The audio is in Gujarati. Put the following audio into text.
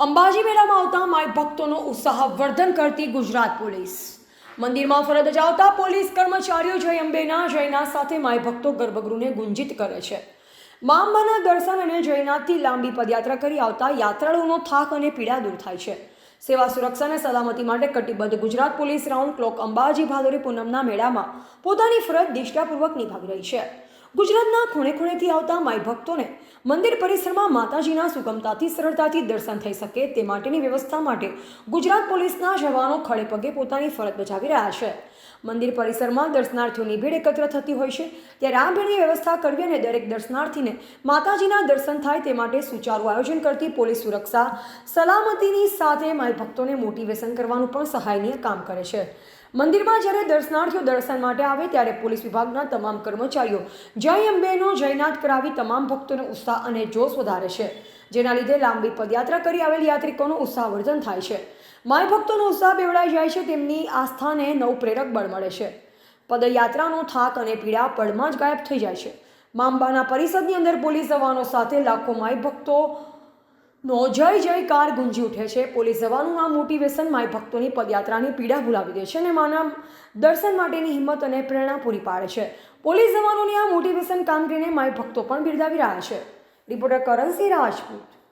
અંબાજી મેળામાં આવતા માય ભક્તોનો ઉત્સાહ વર્ધન કરતી ગુજરાત પોલીસ. મંદિરમાં ફરજ બજાવતા પોલીસ કર્મચારીઓ જય અંબેના, જયના સાથે માય ભક્તો ગર્ભગૃહને ગુંજિત કરે છે. મા અંબાના દર્શન અને જયનાથથી લાંબી પદયાત્રા કરી આવતા યાત્રાળુઓનો થાક અને પીડા દૂર થાય છે. સેવા સુરક્ષા અને સલામતી માટે કટિબદ્ધ Gujarat police round clock Ambaji ભાદોરી પૂનમના મેળામાં પોતાની ફરજ નિષ્ઠાપૂર્વક નિભાવી રહી છે. ગુજરાતના ખૂણે ખૂણેથી આવતા માય ભક્તોને મંદિર પરિસરમાં માતાજીના સુગમતાથી સરળતાથી દર્શન થઈ શકે તે માટેની વ્યવસ્થા માટે ગુજરાત પોલીસના જવાનો ખડે પગે પોતાની ફરજ બજાવી રહ્યા છે. મંદિર પરિસરમાં દર્શનાર્થીઓની ભીડ એકત્ર થતી હોય છે. ત્યારે આ ભીડની વ્યવસ્થા કરવી અને દરેક દર્શનાર્થીને માતાજીના દર્શન થાય તે માટે સુચારું આયોજન કરતી પોલીસ સુરક્ષા સલામતીની સાથે માય ભક્તોને મોટિવેશન કરવાનું પણ સહાયનીય કામ કરે છે. મંદિરમાં જ્યારે દર્શનાર્થીઓ દર્શન માટે આવે ત્યારે પોલીસ વિભાગના તમામ કર્મચારીઓ જય અંબેનો જયનાથ કરાવી તમામ ભક્તોનો ઉત્સાહ અને જોશ વધારે છે, જેના લીધે લાંબી પદયાત્રા કરી આવેલ યાત્રિકોનું ઉત્સાહવર્ધન થાય છે. માય ભક્તોનો ઉત્સાહ બેવડાઈ જાય છે, તેમની આસ્થાને નવું પ્રેરક બળ મળે છે. પદયાત્રાનો થાક અને પીડા પળમાં જ ગાયબ થઈ જાય છે. માંબાના પરિષદની અંદર પોલીસ જવાનો સાથે લાખો માય ભક્તો નો જય જયકાર ગુંજી ઉઠે છે. પોલીસ જવાનું આ મોટિવેશન માય ભક્તોની પદયાત્રાની પીડા ભૂલાવી દે છે અને માના દર્શન માટેની હિંમત અને પ્રેરણા પૂરી પાડે છે. પોલીસ જવાનોની આ મોટિવેશન કામગીરીને માય ભક્તો પણ બિરદાવી રહ્યા છે. રિપોર્ટર કરણસિંહ રાજપૂત.